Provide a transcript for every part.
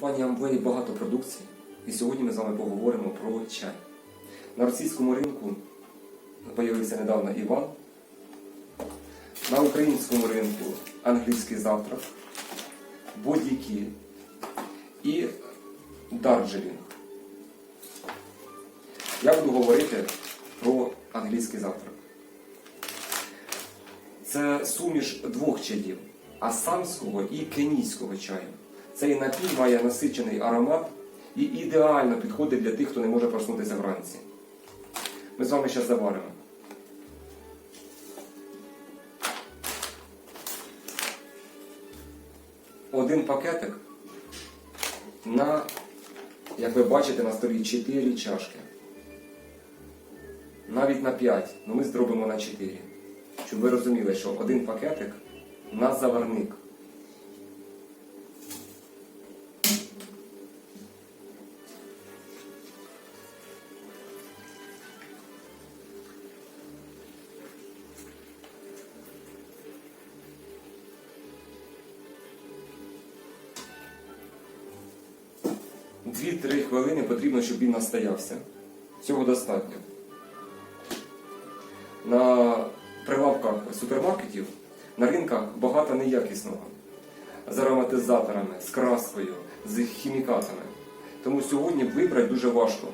компанії Amway багато продукції, і сьогодні ми з вами поговоримо про чай. На російському ринку з'явився недавно Іван. На українському ринку англійський завтрак, бодіки і дарджелінг. Я буду говорити про англійський завтрак. Це суміш двох чаїв асамського і кенійського чаю. Цей напій має насичений аромат і ідеально підходить для тих, хто не може проснутися вранці. Ми з вами зараз заваримо. Один пакетик на, як ви бачите, на столі 4 чашки. Навіть на 5, але ми зробимо на 4. Щоб ви розуміли, що один пакетик на заварник. Дві-три хвилини потрібно, щоб він настоявся. Цього достатньо. На прилавках супермаркетів на ринках багато неякісного з ароматизаторами, з краскою, з хімікатами. Тому сьогодні вибрати дуже важко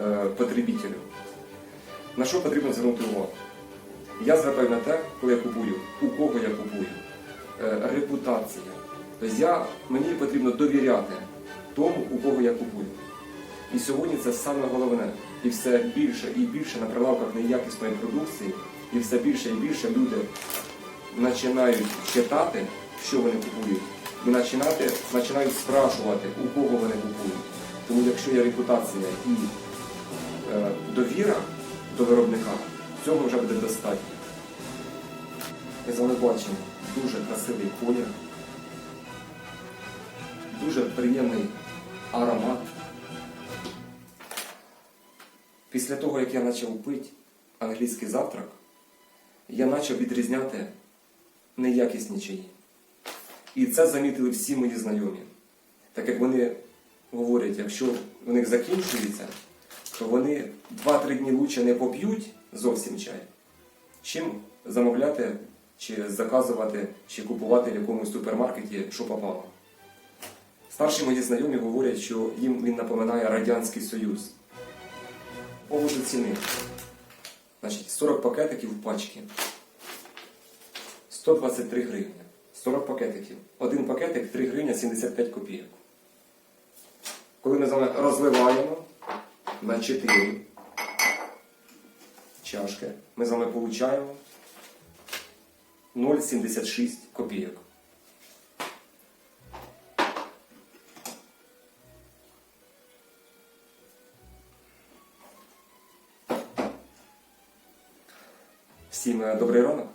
е, потребітелю. На що потрібно звернути увагу? Я звертаю на те, коли я купую, у кого я купую. Е, репутація. Тобто я, мені потрібно довіряти тому, у кого я купую. І сьогодні це саме головне. І все більше і більше на прилавках неякісної продукції, і все більше і більше люди починають читати, що вони купують, і починати, починають спрашувати, у кого вони купують. Тому якщо є репутація і е, довіра до виробника, цього вже буде достатньо. Ми з вами бачимо дуже красивий колір, дуже приємний аромат. Після того, як я почав пити англійський завтрак, я почав відрізняти неякісні чаї. І це замітили всі мої знайомі. Так як вони говорять, якщо у них закінчується, то вони 2-3 дні лучше не поп'ють зовсім чай, чим замовляти, чи заказувати, чи купувати в якомусь супермаркеті, що попало. Старші мої знайомі говорять, що їм він напоминає Радянський Союз. По поводу ціни. Значить, 40 пакетиків в пачки. 123 гривні. 40 пакетиків. Один пакетик 3 гривні 75 копійок. Коли ми з вами розливаємо на 4 чашки, ми з вами получаємо 0,76 копійок. Всім е, добрий ранок.